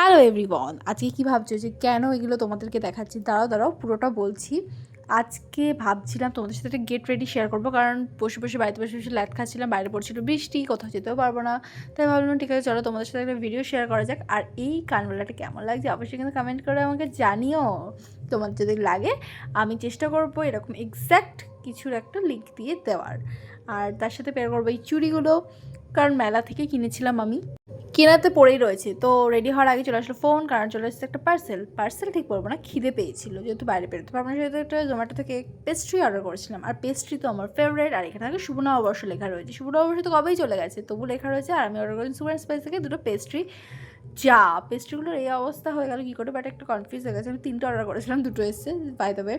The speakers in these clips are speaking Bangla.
হ্যালো এভরিওয়ান আজকে কী ভাবছ যে কেন এগুলো তোমাদেরকে দেখাচ্ছি? দাঁড়াও দাঁড়াও, পুরোটা বলছি। আজকে ভাবছিলাম তোমাদের সাথে একটা গেট রেডি শেয়ার করব, কারণ বসে বসে, বাড়িতে বসে বসে ল্যাট খাচ্ছিলাম, বাইরে পড়ছিল বৃষ্টি, কোথাও যেতেও পারব না। তাই ভাবলাম, ঠিক আছে, চলো তোমাদের সাথে একটা ভিডিও শেয়ার করা যাক। আর এই কানবেলাটা কেমন লাগছে অবশ্যই কিন্তু কমেন্ট করে আমাকে জানিও। তোমার যদি লাগে, আমি চেষ্টা করব এরকম এক্স্যাক্ট কিছুর একটা লিঙ্ক দিয়ে দেওয়ার। আর তার সাথে পেয়ার করব এই চুড়িগুলো। কারণ মেলা থেকে কিনেছিলাম আমি। কেনাতে পড়েই রয়েছে। তো রেডি হওয়ার আগে চলে আসলো ফোন কারণ চলে আসছে একটা পার্সেল পার্সেল ঠিক বলব না, খিদে পেয়েছিল, যেহেতু বাইরে বেরোতে পারব না। সেহেতু একটা জোম্যাটো থেকে পেস্ট্রি অর্ডার করেছিলাম। আর পেস্ট্রি তো আমার ফেভারিট আর এখানে আগে শুভ নববর্ষ লেখা রয়েছে। শুভ নববর্ষ তো কবেই চলে গেছে? তবু লেখা রয়েছে, আর আমি অর্ডার করেছি সুপার স্পাইস থেকে দুটো পেস্ট্রি যা পেস্ট্রিগুলোর এই অবস্থা হয়ে গেল, কী করে বাট একটা কনফিউজ হয়ে গেছে। আমি তিনটে অর্ডার করেছিলাম, দুটো এসছে বাই দেবে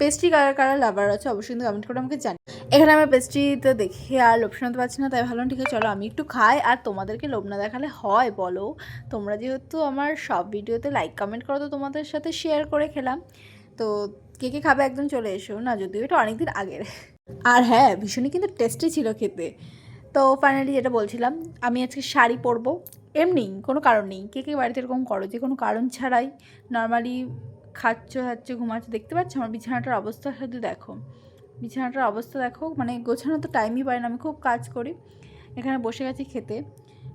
পেস্ট্রি কালার কালার লাভার আছে অবশ্যই কিন্তু কমেন্ট করে আমাকে জানি এখানে আমি পেস্ট্রি তো দেখে আর লোভ শোনাতে পারছি না, তাই ভাবলাম ঠিক আছে, চলো আমি একটু খাই। আর তোমাদেরকে লোভ না দেখালে হয়, বলো। তোমরা যেহেতু আমার সব ভিডিওতে লাইক কমেন্ট করো, তো তোমাদের সাথে শেয়ার করে খেলাম। তো কে কে খাবে একদম চলে এসো। না, যদিও এটা অনেকদিন আগের। আর হ্যাঁ ভীষণই কিন্তু টেস্টি ছিল খেতে। তো ফাইনালি যেটা বলছিলাম, আমি আজকে শাড়ি পরবো। এমনি, কোনো কারণ নেই। কে কে বাড়িতে এরকম করো, যে কোনো কারণ ছাড়াই। নর্মালি খাচ্ছ খাচ্ছ ঘুমাচ্ছ, দেখতে পাচ্ছ? আমার বিছানাটার অবস্থা শুধু দেখো। বিছানাটার অবস্থা দেখো মানে গোছানো তো টাইমই পাই না, আমি খুব কাজ করি। এখানে বসে গেছি খেতে।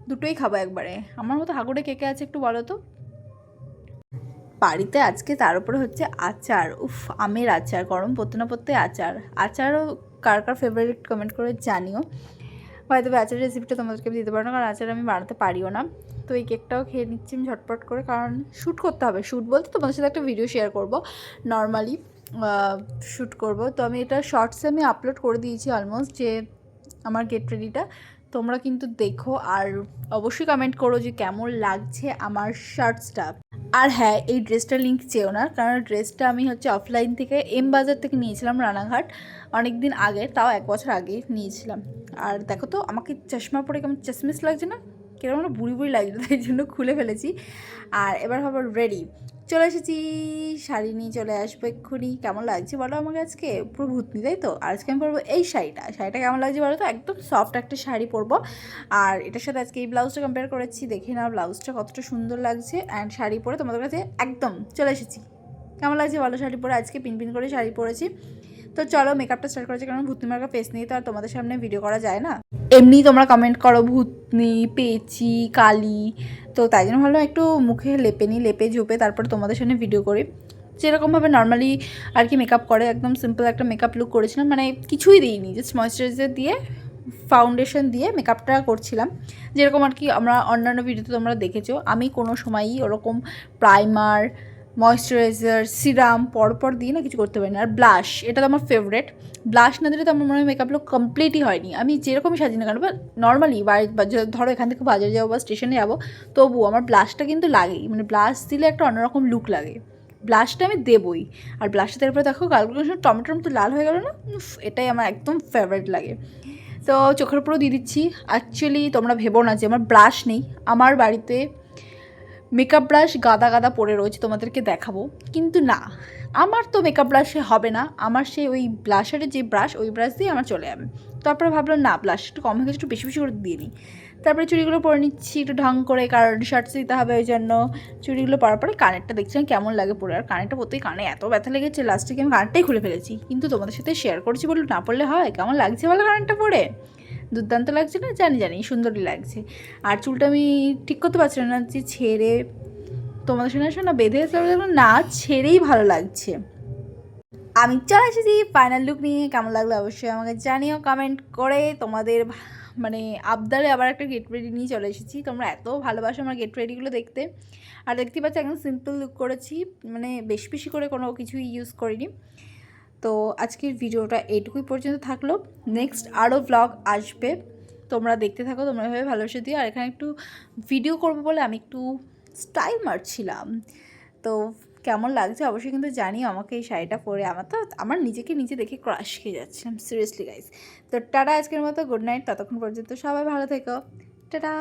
দুটোই খাব একবারে। আমার মতো হাগুড়ে কে কে আছে একটু বলো তো? বাড়িতে আজকে তার উপরে হচ্ছে আচার। উফ, আমের আচার, গরম পড়তে না পড়তে আচার। আচারও কার কার ফেভারিট কমেন্ট করে জানিও। হয়তো আচারের রেসিপিটা তোমাদেরকে দিতে পারব না, কারণ আচার আমি বানাতে পারিও না। তো এই কেকটাও খেয়ে নিচ্ছি, আমি ঝটপট করে, কারণ শ্যুট করতে হবে। শ্যুট বলতে তোমাদের সাথে একটা ভিডিও শেয়ার করব। নর্মালি শ্যুট করব। তো আমি এটা শর্টসে আমি আপলোড করে দিয়েছি অলমোস্ট যে আমার গেট রেডিটা তোমরা কিন্তু দেখো আর অবশ্যই কমেন্ট করো যে কেমন লাগছে আমার শার্টসটা আর হ্যাঁ এই ড্রেসটার লিঙ্ক চেও না, কারণ ড্রেসটা আমি হচ্ছে অফলাইন থেকে এম বাজার থেকে নিয়েছিলাম রানাঘাট অনেক দিন আগে, তাও এক বছর আগে নিয়েছিলাম। আর দেখো তো, আমাকে চশমা পরে কেমন চশমিস লাগছে না? কীরকম না বুড়ি বুড়ি লাগছে, তাই জন্য খুলে ফেলেছি। আর এবার হব রেডি চলে এসেছি, শাড়ি নিয়ে চলে আসব এক্ষুনি। কেমন লাগছে বলো আমাকে আজকে? পুরো ভূতনি, তাই তো? আজকে আমি পরবো এই শাড়িটা। শাড়িটা কেমন লাগছে বলো তো? একদম সফট একটা শাড়ি পরবো। আর এটার সাথে আজকে এই ব্লাউজটা কম্পেয়ার করেছি। দেখে না ব্লাউজটা কতটা সুন্দর লাগছে। অ্যান্ড শাড়ি পরে তোমাদের কাছে একদম চলে এসেছি। কেমন লাগছে বলো শাড়ি পরে? আজকে পিন পিন করে শাড়ি পরেছি। তো চলো মেকআপটা স্টার্ট করেছি, কারণ ভূতনি মার্কা ফেস নিয়ে তো আর তোমাদের সামনে ভিডিও করা যায় না। এমনি তোমরা কমেন্ট করো ভূতনি, পেচি, কালি তো তাই জন্য ভালো একটু মুখে লেপে নিই, লেপে ঝোপে তারপর তোমাদের সামনে ভিডিও করি। যেরকমভাবে নর্মালি আর কি মেকআপ করে, একদম সিম্পল একটা মেকআপ লুক করেছিলাম মানে কিছুই দিইনি জাস্ট ময়শ্চারাইজার দিয়ে ফাউন্ডেশন দিয়ে মেকআপটা করছিলাম। যেরকম আর কি আমরা অন্যান্য ভিডিওতে তোমরা দেখেছ, আমি কোনো সময়ই ওরকম প্রাইমার ময়শ্চারাইজার সিরাম পরপর দিয়ে না কিছু করতে পারি না। আর ব্লাশ এটা তো আমার ফেভারেট ব্লাশ না দিলে তো আমার মনে হয় মেকআপ লুক কমপ্লিটই হয়নি। আমি যেরকমই সাজি না কেন নর্মালি ধরো এখান থেকে বাজারে যাব বা স্টেশনে যাব তবু আমার ব্লাশটা কিন্তু লাগেই। মানে ব্লাশ দিলে একটা অন্যরকম লুক লাগে। ব্লাশটা আমি দেবই। আর ব্লাশটা দেওয়ার পরে দেখো গালগুলো টমেটোর মতো লাল হয়ে গেলো না? এটাই আমার একদম ফেভারিট লাগে। তো চোখের উপরেও দিয়ে দিচ্ছি। অ্যাকচুয়ালি তোমরা ভেবো না যে আমার ব্রাশ নেই। আমার বাড়িতে মেকআপ ব্রাশ গাদা গাদা পড়ে রয়েছে, তোমাদেরকে দেখাবো। কিন্তু না, আমার তো মেকআপ ব্রাশে হবে না। আমার সেই ওই ব্লাশারের যে ব্রাশ ওই ব্রাশ দিয়ে আমার চলে যাবে। তারপরে ভাবলাম, না ব্লাশ একটু কম হয়ে গেছে, একটু বেশি বেশি করে দিয়ে নিই। তারপরে চুড়িগুলো পরে নিচ্ছি, একটু ঢং করে কারণ শার্টস দিতে হবে ওই জন্য। চুড়িগুলো পরার পরে কানেরটা দেখছিলাম কেমন লাগে পরে, আর কানেরটা পরতেই কানে এত ব্যথা লেগেছে লাস্টে আমি কানেরটাই খুলে ফেলেছি। কিন্তু তোমাদের সাথে শেয়ার করছি বলে না পড়লে হয়, কেমন লাগছে বলো কানেরটা পরে? দুর্দান্ত লাগছে না? জানি জানি, সুন্দরই লাগছে। আর চুলটা আমি ঠিক করতে পারছিলাম না যে ছেড়ে তোমাদের আসলে না, বেঁধে না ছেড়েই ভালো লাগছে। আমি চলে এসেছি ফাইনাল লুক নিয়ে, কেমন লাগল অবশ্যই আমাকে জানিও কমেন্ট করে তোমাদের মানে আবদারে আবার একটা গেট রেডি নিয়ে চলে এসেছি। তোমরা এত ভালোবাসো আমার গেট রেডিগুলো দেখতে। আর দেখতে পাচ্ছি, একদম সিম্পল লুক করেছি মানে বেশি বেশি করে কোনো কিছুই ইউজ করিনি। তো আজকের ভিডিওটা এইটুকুই পর্যন্ত থাকল। নেক্সট আরও ব্লগ আসবে। তোমরা দেখতে থাকো, তোমরা এভাবে ভালোবাসে দিও। আর এখানে একটু ভিডিও করব বলে আমি একটু স্টাইল মারছিলাম। তো কেমন লাগছে অবশ্যই কিন্তু জানি আমাকে এই শাড়িটা পরে। আমার তো, আমার নিজেকে নিজে দেখে ক্রাশ খেয়ে যাচ্ছিলাম সিরিয়াসলি গাইজ তো টাটা আজকের মতো গুড নাইট ততক্ষণ পর্যন্ত সবাই ভালো থেকো। টাটা।